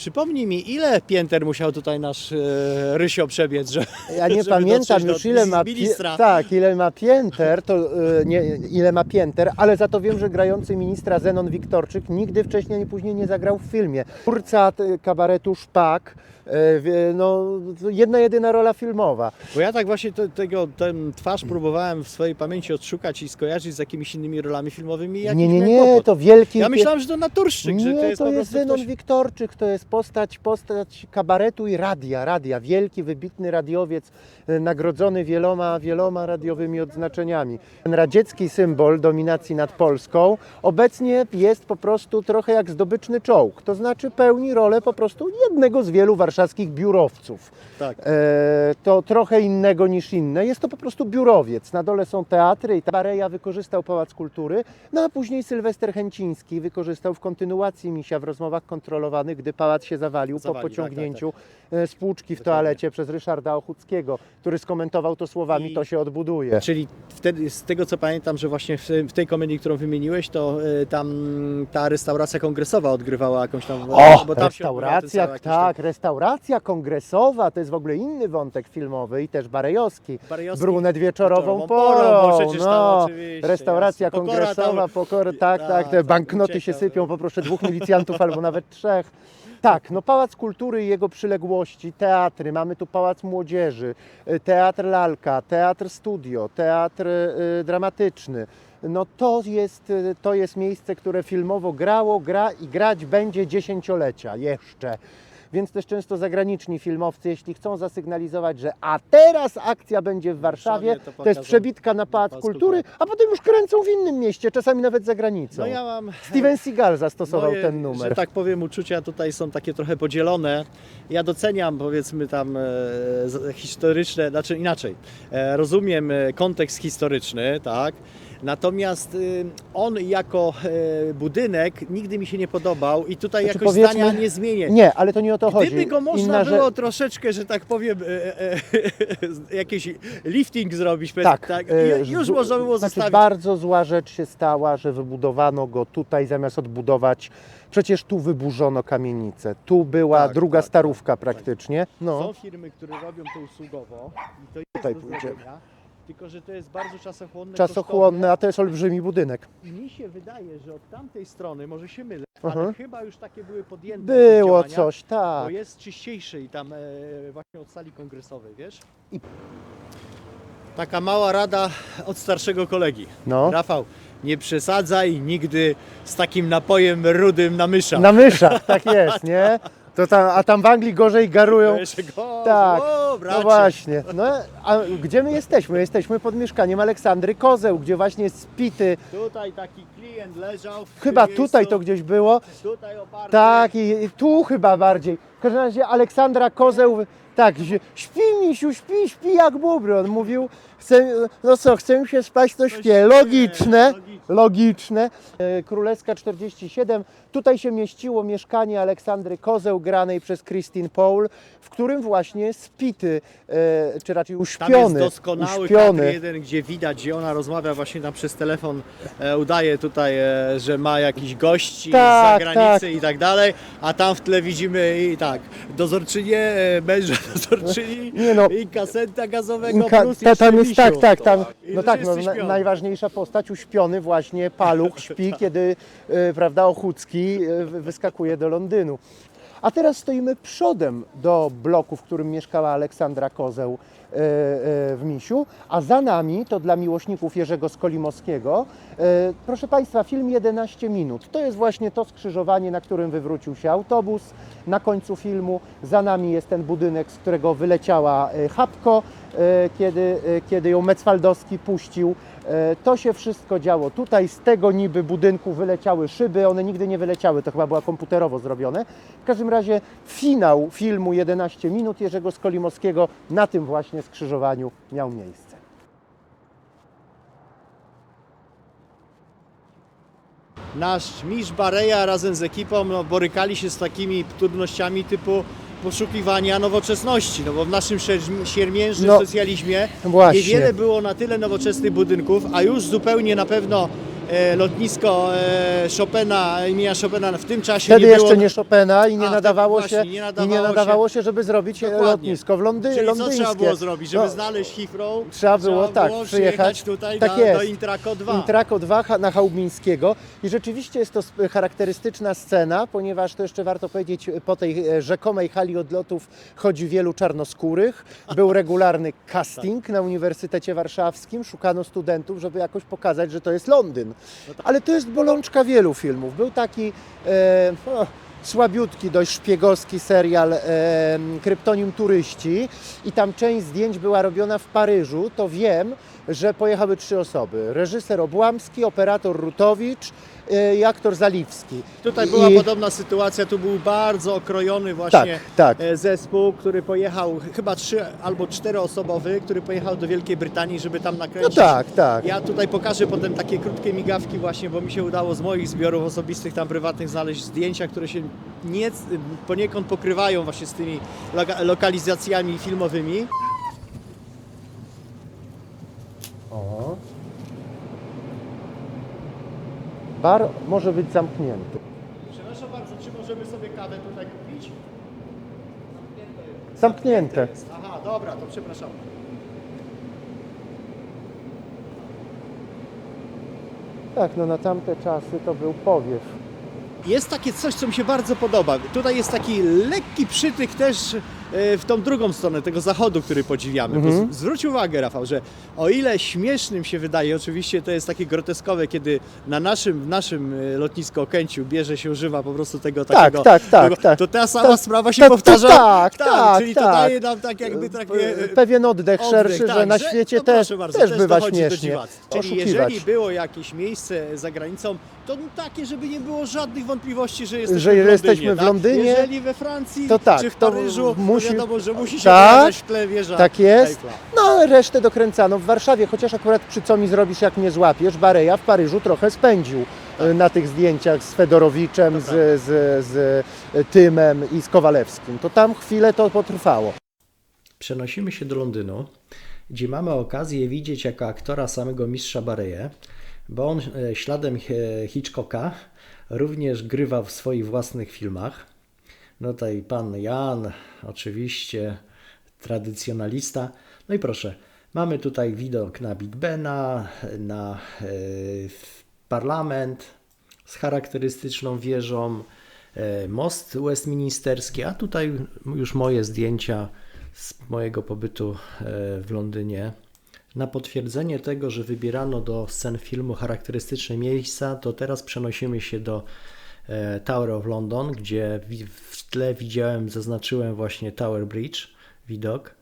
Przypomnij mi, ile pięter musiał tutaj nasz e, Rysio przebiec, że, Ja nie żeby pamiętam dotrzeć już do ile ma, ministra. pie- tak, ile ma pięter, to y, nie, ile ma pięter, ale za to wiem, że grający ministra Zenon Wiktorczyk nigdy wcześniej ani później nie zagrał w filmie. Twórca kabaretu Szpak, no jedna jedyna rola filmowa. Bo ja tak właśnie te, tego, ten twarz próbowałem w swojej pamięci odszukać i skojarzyć z jakimiś innymi rolami filmowymi. Nie, nie, nie, kłopot. to wielki... Ja myślałem, że to naturszczyk, że Nie, to jest to jest Zenon ktoś... Wiktorczyk, to jest postać, postać kabaretu i radia, radia. Wielki, wybitny radiowiec, e, nagrodzony wieloma, wieloma radiowymi odznaczeniami. Ten radziecki symbol dominacji nad Polską obecnie jest po prostu trochę jak zdobyczny czołg, to znaczy pełni rolę po prostu jednego z wielu warszawskich biurowców. Tak. E, to trochę innego niż inne. Jest to po prostu biurowiec. Na dole są teatry i Bareja wykorzystał Pałac Kultury, no a później Sylwester Chęciński wykorzystał w kontynuacji misia w rozmowach kontrolowanych, gdy pałac się zawalił, po tak, pociągnięciu e, spłuczki w Dokładnie. toalecie przez Ryszarda Ochuckiego, który skomentował to słowami I- to się odbuduje. Czyli wtedy, z tego co pamiętam, że właśnie w, w tej komedii, którą wymieniłeś, to y, tam ta restauracja kongresowa odgrywała jakąś tam... O, bo tam restauracja, tak, restauracja kongresowa, to jest w ogóle inny wątek filmowy i też barejowski. Barejowski Brunet wieczorową wieczorową porą, porą, przecież tam no, oczywiście, restauracja. Pokora kongresowa, tam- pokora, tak, Tak, tak, te tak, banknoty się ucieka, sypią, no. poproszę dwóch milicjantów albo nawet trzech. Tak, no Pałac Kultury i jego przyległości, teatry, mamy tu Pałac Młodzieży, y, Teatr Lalka, Teatr Studio, Teatr y, Dramatyczny. No to jest, y, to jest miejsce, które filmowo grało, gra i grać będzie dziesięciolecia jeszcze. Więc też często zagraniczni filmowcy, jeśli chcą zasygnalizować, że a teraz akcja będzie w Warszawie, to jest przebitka na Pałac Kultury, a potem już kręcą w innym mieście, czasami nawet za granicą. No ja mam... Steven Seagal zastosował Moje, ten numer. Że tak powiem, uczucia tutaj są takie trochę podzielone. Ja doceniam, powiedzmy, tam e, historyczne, znaczy inaczej. E, rozumiem e, kontekst historyczny, tak. Natomiast y, on jako e, budynek nigdy mi się nie podobał i tutaj Znaczy, jakoś zdania nie zmienię. Nie, ale to nie o to chodzi. Gdyby go można Inna, że- było troszeczkę, że tak powiem, e, e, e, jakiś lifting zrobić, Tak, tak e, ju- już można było znaczy, zostawić. Bardzo zła rzecz się stała, że wybudowano go tutaj zamiast odbudować. Przecież tu wyburzono kamienicę. Tu była Tak, druga tak, starówka praktycznie. No. Są firmy, które robią to usługowo i to jest Tutaj do. Tylko że to jest bardzo czasochłonne. Czasochłonne, a to jest olbrzymi budynek. kosztowne. I mi się wydaje, że od tamtej strony, może się mylę, Mhm. ale chyba już takie były podjęte Było działania, coś, Bo tak. jest czyściejszy i tam e, właśnie od sali kongresowej, wiesz? Taka mała rada od starszego kolegi. No. Rafał, nie przesadzaj nigdy z takim napojem rudym na mysza. Na myszach, tak jest, nie? To tam, a tam w Anglii gorzej garują. Go, Tak, o, no właśnie. No, a gdzie my jesteśmy? Jesteśmy pod mieszkaniem Aleksandry Kozeł, gdzie właśnie jest spity. Tutaj taki klient leżał. Chyba tutaj miejscu, to gdzieś było. Tutaj oparty. Tak, i, i tu chyba bardziej. W każdym razie Aleksandra Kozeł, tak, śpi misiu, śpi, śpi jak bubry. On mówił, chce, no co, chce mi się spać, to śpię. Logiczne, logiczne. E, Królewska 47. Tutaj się mieściło mieszkanie Aleksandry Kozeł, granej przez Christine Paul, w którym właśnie spity, e, czy raczej Tam uśpiony, jest doskonały kadr uśpiony. jeden, gdzie widać, gdzie ona rozmawia właśnie tam przez telefon, e, udaje tutaj, że ma jakichś gości Tak, z zagranicy tak. i tak dalej, a tam w tle widzimy i tak, dozorczynię, męża dozorczyni Nie no. i kasenta gazowego Ka- plus ta, tam jest misiu. tak, tam, no tak, no, na, najważniejsza postać, uśpiony właśnie paluch śpi, kiedy, e, prawda, Ochucki e, wy- wyskakuje do Londynu. A teraz stoimy przodem do bloku, w którym mieszkała Aleksandra Kozeł e, e, w Misiu, a za nami, to dla miłośników Jerzego Skolimowskiego, e, proszę Państwa, film 11 minut. To jest właśnie to skrzyżowanie, na którym wywrócił się autobus. Na końcu filmu za nami jest ten budynek, z którego wyleciała e, Chapko, e, kiedy, e, kiedy ją Mecwaldowski puścił. E, To się wszystko działo tutaj, z tego niby budynku wyleciały szyby, one nigdy nie wyleciały, to chyba było komputerowo zrobione. W każdym razie finał filmu 11 minut Jerzego Skolimowskiego na tym właśnie skrzyżowaniu miał miejsce. Nasz mistrz Bareja razem z ekipą no, borykali się z takimi trudnościami typu poszukiwania nowoczesności, no bo w naszym siermiężnym No, socjalizmie właśnie. niewiele było na tyle nowoczesnych budynków, a już zupełnie na pewno lotnisko e, Chopina, imienia Chopina w tym czasie Wtedy nie jeszcze było... nie Chopina i nie A, nadawało tak, się, właśnie, nie i nadawało nie się. nadawało się, żeby zrobić e, Dokładnie. lotnisko w Londy Czyli co londyńskie. trzeba było zrobić? Żeby No, znaleźć Heathrow, Trzeba było, tak, było przyjechać. tutaj Tak na, do Intraco 2. Intraco 2 ha- na Chałubińskiego i rzeczywiście jest to charakterystyczna scena, ponieważ to jeszcze warto powiedzieć, po tej e, rzekomej hali odlotów chodzi wielu czarnoskórych. Był regularny casting na Uniwersytecie Warszawskim, szukano studentów, żeby jakoś pokazać, że to jest Londyn. Ale to jest bolączka wielu filmów. Był taki e, o, słabiutki, dość szpiegowski serial e, Kryptonium Turyści i tam część zdjęć była robiona w Paryżu, to wiem, że pojechały trzy osoby. Reżyser Obłamski, operator Rutowicz e, i aktor Zaliwski. Tutaj była I- podobna sytuacja, tu był bardzo okrojony właśnie Tak, tak. e, zespół, który pojechał, chyba trzy albo czteroosobowy, który pojechał do Wielkiej Brytanii, żeby tam No nakręcić. tak, tak. Ja tutaj pokażę potem takie krótkie migawki właśnie, bo mi się udało z moich zbiorów osobistych, tam prywatnych znaleźć zdjęcia, które się nie, poniekąd pokrywają właśnie z tymi loka, lokalizacjami filmowymi. Bar może być zamknięty. Przepraszam bardzo, czy możemy sobie kawę tutaj kupić? Zamknięte. Aha, dobra, to przepraszam. Tak, no na tamte czasy to był powiew. Jest takie coś, co mi się bardzo podoba. Tutaj jest taki lekki przytyk też w tą drugą stronę tego zachodu, który podziwiamy. Mhm. zwróć uwagę, Rafał, że o ile śmiesznym się wydaje, oczywiście to jest takie groteskowe, kiedy na naszym, w naszym e, lotnisku Okęciu bierze się, używa po prostu tego Tak, takiego... tak, tak, tego, tak. To ta sama To- sprawa się to- to powtarza. tak, tak, czyli to tak. daje nam tak jakby takie... e, Pewien oddech, Oddech, szerszy, tak, że na świecie no też, bardzo, też też bywa śmiesznie. Czyli Oszukiwać. jeżeli było jakieś miejsce za granicą, to takie, żeby nie było żadnych wątpliwości, że jesteśmy Że w Londynie. jesteśmy w tak? Londynie, Jeżeli we Francji to tak, czy w to Paryżu, musi- wiadomo, że musi się Tak, w tle wieża Tak jest. Eiffla. No, ale resztę dokręcano w Warszawie, chociaż akurat przy co mi zrobisz, jak mnie złapiesz, Bareja w Paryżu trochę spędził e, na tych zdjęciach z Fedorowiczem, z, z, z e, Tymem i z Kowalewskim. To tam chwilę to potrwało. Przenosimy się do Londynu, gdzie mamy okazję widzieć jako aktora samego mistrza Bareje, bo on e, śladem e, Hitchcocka również grywał w swoich własnych filmach. No tutaj pan Jan, oczywiście tradycjonalista. No i proszę, mamy tutaj widok na Big Bena, na e, parlament z charakterystyczną wieżą, e, most westminsterski, a tutaj już moje zdjęcia z mojego pobytu e, w Londynie. Na potwierdzenie tego, że wybierano do scen filmu charakterystyczne miejsca, to teraz przenosimy się do Tower of London, gdzie w tle widziałem, zaznaczyłem właśnie Tower Bridge, widok.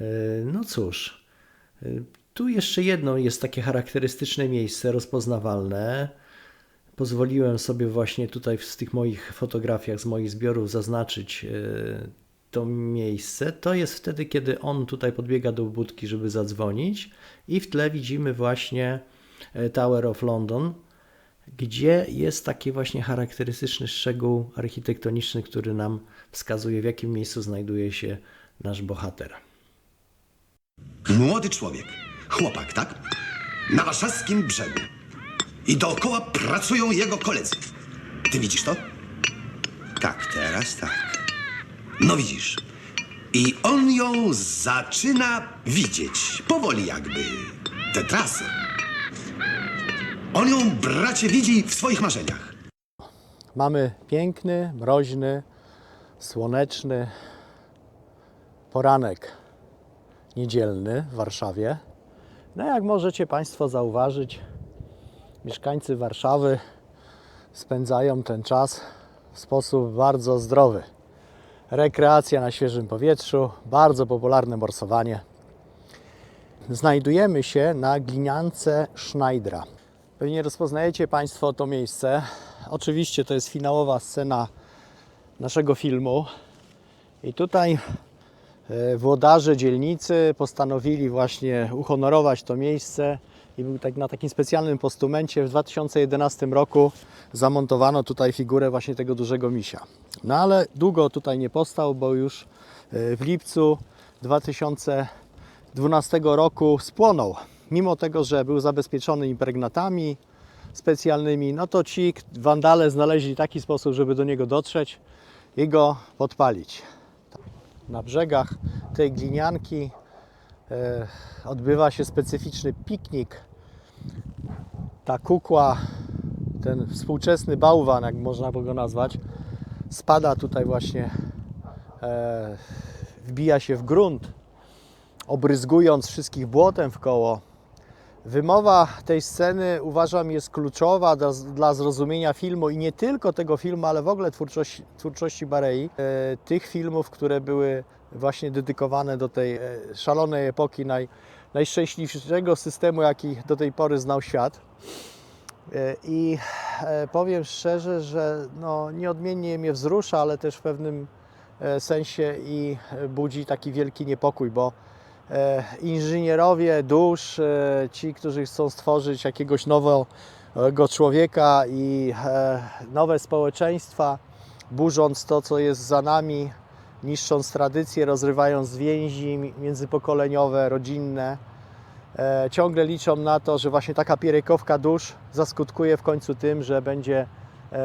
E, No cóż, e, tu jeszcze jedno jest takie charakterystyczne miejsce, rozpoznawalne. Pozwoliłem sobie właśnie tutaj w tych moich fotografiach z moich zbiorów zaznaczyć e, to miejsce. To jest wtedy, kiedy on tutaj podbiega do budki, żeby zadzwonić i w tle widzimy właśnie e, Tower of London, gdzie jest taki właśnie charakterystyczny szczegół architektoniczny, który nam wskazuje w jakim miejscu znajduje się nasz bohater. Młody człowiek, chłopak, tak? Na warszawskim brzegu. I dookoła pracują jego koledzy. Ty widzisz to? Tak, teraz tak. No widzisz. I on ją zaczyna widzieć. Powoli jakby. Tę trasę. On ją, bracie, widzi w swoich marzeniach. Mamy piękny, mroźny, słoneczny poranek niedzielny w Warszawie. No jak możecie Państwo zauważyć, mieszkańcy Warszawy spędzają ten czas w sposób bardzo zdrowy. Rekreacja na świeżym powietrzu, bardzo popularne morsowanie. Znajdujemy się na gliniance Schneidera. Pewnie rozpoznajecie Państwo to miejsce. Oczywiście to jest finałowa scena naszego filmu. I tutaj e, włodarze dzielnicy postanowili właśnie uhonorować to miejsce i był tak na takim specjalnym postumencie w 2011 roku zamontowano tutaj figurę właśnie tego dużego misia. No ale długo tutaj nie postał, bo już e, w lipcu 2012 roku spłonął. Mimo tego, że był zabezpieczony impregnatami, specjalnymi, no to ci wandale znaleźli taki sposób, żeby do niego dotrzeć i go podpalić. Na brzegach tej glinianki e, odbywa się specyficzny piknik. Ta kukła, ten współczesny bałwan, jak można by go nazwać, spada tutaj właśnie, e, wbija się w grunt, obryzgując wszystkich błotem w koło. Wymowa tej sceny uważam jest kluczowa dla, dla zrozumienia filmu i nie tylko tego filmu, ale w ogóle twórczości, twórczości Barei. E, tych filmów, które były właśnie dedykowane do tej e, szalonej epoki, naj, najszczęśliwszego systemu, jaki do tej pory znał świat. E, I e, powiem szczerze, że no, nieodmiennie mnie wzrusza, ale też w pewnym e, sensie i e, budzi taki wielki niepokój, bo inżynierowie dusz, e, ci, którzy chcą stworzyć jakiegoś nowego człowieka i e, nowe społeczeństwa, burząc to, co jest za nami, niszcząc tradycje, rozrywając więzi mi- międzypokoleniowe, rodzinne, e, ciągle liczą na to, że właśnie taka pierekowka dusz zaskutkuje w końcu tym, że będzie e,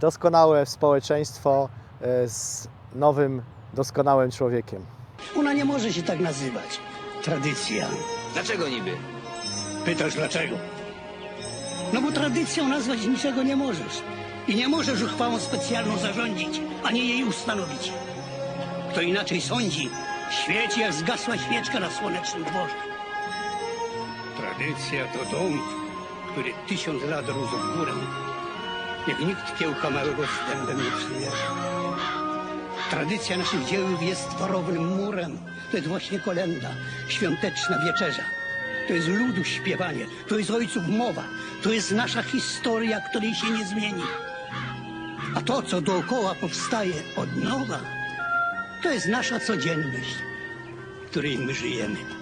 doskonałe społeczeństwo e, z nowym, doskonałym człowiekiem. Ona nie może się tak nazywać. Tradycja. Dlaczego niby? Pytasz dlaczego? No bo tradycją nazwać niczego nie możesz. I nie możesz uchwałą specjalną zarządzić, ani jej ustanowić. Kto inaczej sądzi, świeci jak zgasła świeczka na słonecznym dworze. Tradycja to dom, który tysiąc lat rósł w górę. Jak nikt kiełka małego wstępem nie przymierza. Tradycja naszych dzieł jest warownym murem. To jest właśnie kolenda, świąteczna wieczerza. To jest ludu śpiewanie, to jest ojców mowa, to jest nasza historia, której się nie zmieni. A to, co dookoła powstaje od nowa, to jest nasza codzienność, w której my żyjemy.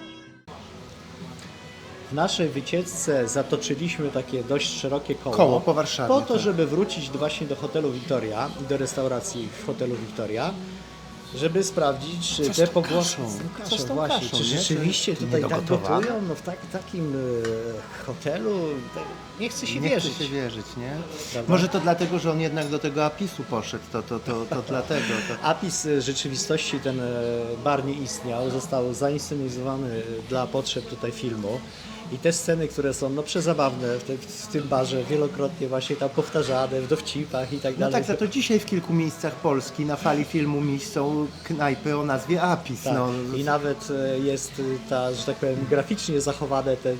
W naszej wycieczce zatoczyliśmy takie dość szerokie koło. Koło po Warszawie, Po to, tak. żeby wrócić właśnie do hotelu Victoria i do restauracji w hotelu Victoria, żeby sprawdzić, czy te pogłosy. Co z tą właśnie, kaszą, czy rzeczywiście Czy tutaj tak gotują? No w tak, takim e, hotelu te- nie chce się nie wierzyć. chce się wierzyć, nie? Prawda? Może to dlatego, że on jednak do tego apisu poszedł, to, to, to, to dlatego. To... Apis e, rzeczywistości ten e, bar nie istniał, został zainscenizowany dla potrzeb tutaj filmu. I te sceny, które są no, przezabawne w, te, w tym barze, wielokrotnie właśnie tam powtarzane w dowcipach i tak No dalej. tak, za to dzisiaj w kilku miejscach Polski na fali filmu Miś są knajpy o nazwie Apis. Tak. No, I nawet e, jest e, ta, że tak powiem, graficznie zachowane te,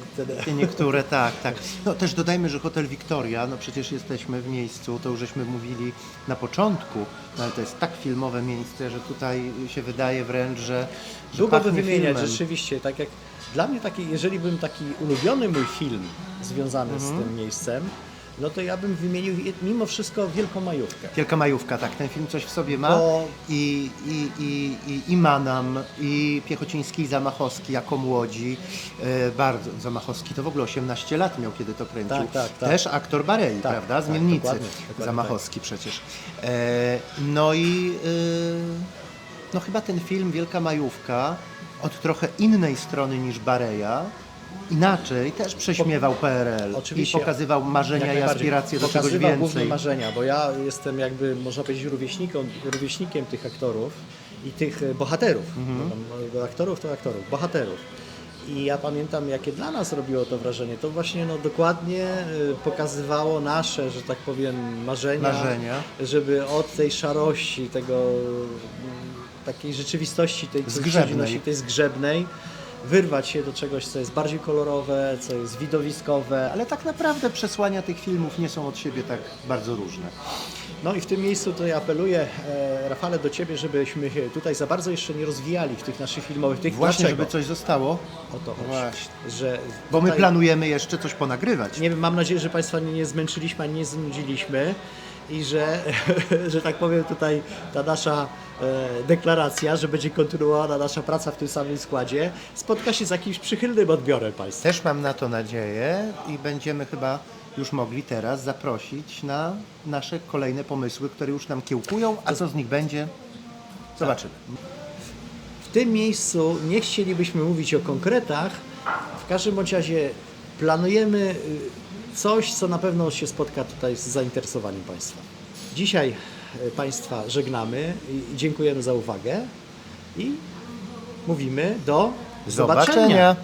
te, niektóre, tak, tak. No też dodajmy, że hotel Victoria, no przecież jesteśmy w miejscu, to już żeśmy mówili na początku, no ale to jest tak filmowe miejsce, że tutaj się wydaje wręcz, że, że Długo by wymieniać, filmem. rzeczywiście, tak jak dla mnie taki, jeżeli bym taki ulubiony mój film związany z tym miejscem, no to ja bym wymienił je- mimo wszystko Wielką Majówkę. Wielka Majówka, tak, ten film coś w sobie ma. Bo- i, i, i, i, i Manam, i Piechociński, i Zamachowski jako młodzi, e, bardzo, Zamachowski to w ogóle 18 lat miał, kiedy to kręcił, Tak, tak, tak. też aktor Barei, Tak, prawda, tak, Zmiennicy, dokładnie, dokładnie Zamachowski przecież. E, no i e, no chyba ten film Wielka Majówka od trochę innej strony niż Bareja, inaczej też prześmiewał PRL Oczywiście. i pokazywał marzenia Jak i najbardziej. aspiracje do czegoś Pokazywał główne więcej. marzenia, bo ja jestem jakby, można powiedzieć, rówieśnikiem, rówieśnikiem tych aktorów i tych e, bohaterów. Mhm. Bo tam, e, aktorów to aktorów, bohaterów. I ja pamiętam, jakie dla nas robiło to wrażenie. To właśnie no, dokładnie e, pokazywało nasze, że tak powiem, marzenia, Marzenia. żeby od tej szarości, tego mm, takiej rzeczywistości, tej Zgrzebnej. tej zgrzebnej, wyrwać się do czegoś, co jest bardziej kolorowe, co jest widowiskowe, Ale tak naprawdę przesłania tych filmów nie są od siebie tak bardzo różne. No i w tym miejscu to ja apeluję, e, Rafale, do Ciebie, żebyśmy się tutaj za bardzo jeszcze nie rozwijali w tych naszych filmowych. Tych Właśnie, dlaczego? żeby coś zostało, O to chodzi. Właśnie. Że bo my planujemy jeszcze coś ponagrywać. Nie wiem, mam nadzieję, że Państwa nie, nie zmęczyliśmy, ani nie znudziliśmy i że, że tak powiem tutaj ta nasza e, deklaracja, że będzie kontynuowana nasza praca w tym samym składzie, spotka się z jakimś przychylnym odbiorem Państwa. Też mam na to nadzieję i będziemy chyba już mogli teraz zaprosić na nasze kolejne pomysły, które już nam kiełkują, a co z nich będzie, zobaczymy. W tym miejscu nie chcielibyśmy mówić o konkretach. W każdym bądź razie planujemy y, coś, co na pewno się spotka tutaj z zainteresowaniem Państwa. Dzisiaj e, Państwa żegnamy i dziękujemy za uwagę i mówimy do zobaczenia. zobaczenia.